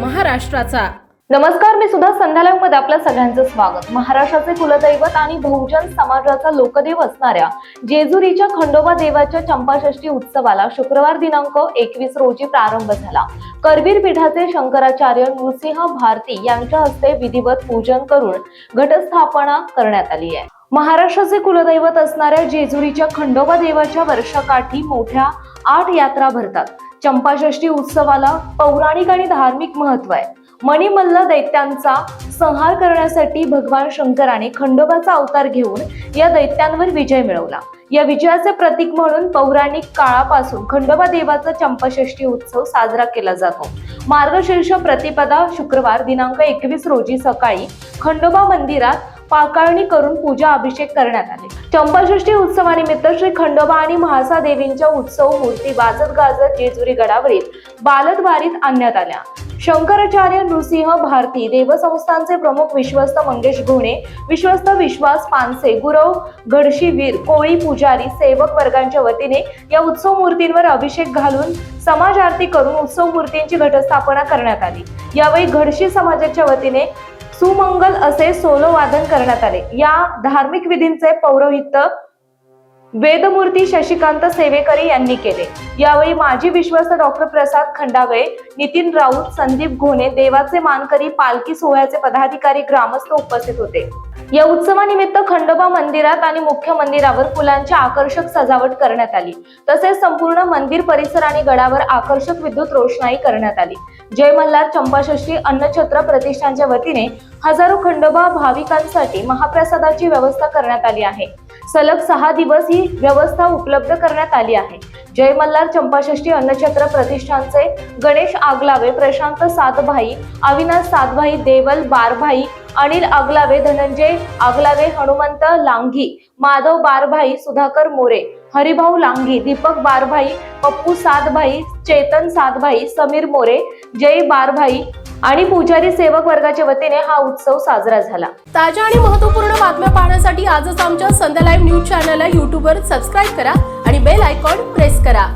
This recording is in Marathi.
महाराष्ट्राचा. नमस्कार मी सुद्धा संध्यालायमध्ये आपल्या सगळ्यांचं स्वागत. महाराष्ट्राचे कुलदैवत आणि बहुजन समाजाचा लोकदेव असणाऱ्या जेजुरीच्या खंडोबा देवाच्या चंपाषष्ठी उत्सवाला शुक्रवार दिनांक एकवीस रोजी प्रारंभ झाला. करवीर पीठाचे शंकराचार्य नृसिंह भारती यांच्या हस्ते विधिवत पूजन करून घटस्थापना करण्यात आली आहे. महाराष्ट्राचे कुलदैवत असणाऱ्या जेजुरीच्या खंडोबा देवाच्या वर्षाकाठी मोठ्या आठ यात्रा भरतात. चंपाषष्ठी उत्सवाला पौराणिक आणि धार्मिक महत्त्व आहे. मणिमल्ल दैत्यांचा संहार करण्यासाठी भगवान शंकराने खंडोबाचा अवतार घेऊन या दैत्यांवर विजय मिळवला. या विजयाचे प्रतीक म्हणून पौराणिक काळापासून खंडोबा देवाचा चंपाषष्ठी उत्सव साजरा केला जातो. मार्गशीर्ष प्रतिपदा शुक्रवार दिनांक एकवीस रोजी सकाळी खंडोबा मंदिरात पाकाळणी करून पूजा अभिषेक करण्यात आले. चंपाषष्ठी उत्सवानिमित्त श्री खंडोबा आणि म्हाळसा देवींच्या उत्सव मूर्ती वाजत गाजत जेजुरी गडावरील बालद्वारीत आणण्यात आल्या. शंकराचार्य नृसिंह भारती देवसंस्थानचे प्रमुख विश्वस्त मंगेश घोणे विश्वस्त विश्वास पानसे गुरव घडशीवीर कोळी पुजारी सेवक वर्गांच्या वतीने या उत्सव मूर्तींवर अभिषेक घालून समाज आरती करून उत्सव मूर्तींची घटस्थापना करण्यात आली. यावेळी घडशी समाजाच्या वतीने सुमंगल असे सोलो वादन करण्यात आले. या धार्मिक विधींचे पौरोहित्य वेदमूर्ती शशिकांत सेवेकरी यांनी केले. यावेळी माजी विश्वस्त डॉक्टर प्रसाद खंडागळे नितीन राऊत संदीप घोणे देवाचे मानकरी पालखी सोहळ्याचे पदाधिकारी ग्रामस्थ उपस्थित होते. या उत्सवानिमित्त खंडोबा मंदिरात आणि मुख्य मंदिरावर फुलांची आकर्षक सजावट करण्यात आली. तसेच संपूर्ण मंदिर परिसर आणि गडावर आकर्षक विद्युत रोषणाई करण्यात आली. जय मल्हार चंपाषष्ठी अन्नछत्र प्रतिष्ठानच्या वतीने हजारो खंडोबा भाविकांसाठी महाप्रसादाची व्यवस्था करण्यात आली आहे. सलग सहा दिवस ही व्यवस्था उपलब्ध करण्यात आली आहे. जय मल्हार चंपाषष्ठी अन्नछत्र प्रतिष्ठानचे गणेश आगलावे प्रशांत सातभाई अविनाश सातभाई देवल बारभाई अनिल आगलावे धनंजय आगलावे हनुमंत लांघी माधव बारभाई सुधाकर मोरे हरिभाऊ लांघी दीपक बारभाई पप्पू सातभाई चेतन सातभाई समीर मोरे जय बारभाई आणि पुजारी सेवक वर्गाच्या वतीने हा उत्सव साजरा झाला. ताज्या आणि महत्त्वपूर्ण बातम्या पाहण्यासाठी आजच आमच्या संध्या लाईव्ह न्यूज चॅनलला यूट्यूबवर सबस्क्राईब करा आणि बेल आयकॉन प्रेस करा.